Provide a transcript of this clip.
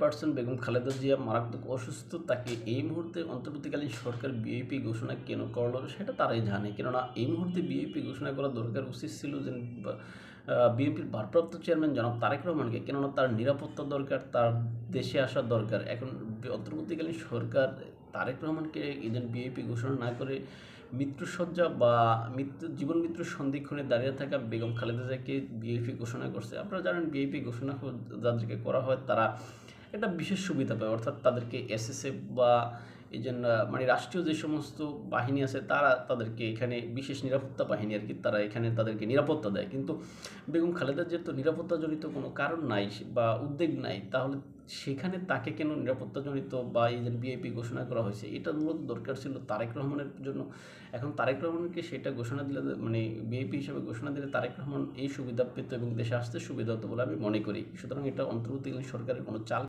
Person Begum Khaleda Zia মারাত্মক অসুস্থ, তাকে এই মুহূর্তে অন্তর্বর্তীকালীন সরকার বিএপি ঘোষণা কেন করল সেটা তারাই জানে। কেননা এই মুহূর্তে বিএপি ঘোষণা করা দরকার উচিত ছিল যে বিএনপির ভারপ্রাপ্ত চেয়ারম্যান জনাব তারেক রহমানকে। কেননা তার নিরাপত্তা দরকার, তার দেশে আসা দরকার। এখন অন্তর্বর্তীকালীন সরকার তারেক রহমানকে ইদেন বিএপি ঘোষণা না করে মৃত্যুসজ্জা বা মৃত্যু জীবন মৃত্যুর সন্ধিক্ষণে দাঁড়িয়ে থাকা বেগম খালেদা জিয়াকে বিএপি ঘোষণা করছে। আপনারা জানেন বিএপি ঘোষণা যাদেরকে করা হয় তারা একটা বিশেষ সুবিধা পায়, অর্থাৎ তাদেরকে এসএসএফ বা এই জন্য মানে রাষ্ট্রীয় যে সমস্ত বাহিনী আছে, তারা তাদেরকে এখানে বিশেষ নিরাপত্তা বাহিনী আর কি, তারা এখানে তাদেরকে নিরাপত্তা দেয়। কিন্তু বেগম খালেদার যেহেতু নিরাপত্তাজনিত কোনো কারণ নাই বা উদ্বেগ নাই, তাহলে সেখানে তাকে কেন নিরাপত্তাজনিত বা এই যে বিএপি ঘোষণা করা হয়েছে, এটা মূলত দরকার ছিল তারেক রহমানের জন্য। এখন তারেক রহমানকে সেটা ঘোষণা দিলে মানে বিএপি হিসেবে ঘোষণা দিলে তারেক রহমান এই সুবিধা পেত এবং দেশে আসতে সুবিধা হতো বলে আমি মনে করি। সুতরাং এটা অন্তর্বর্তীকালীন সরকারের কোনো চাল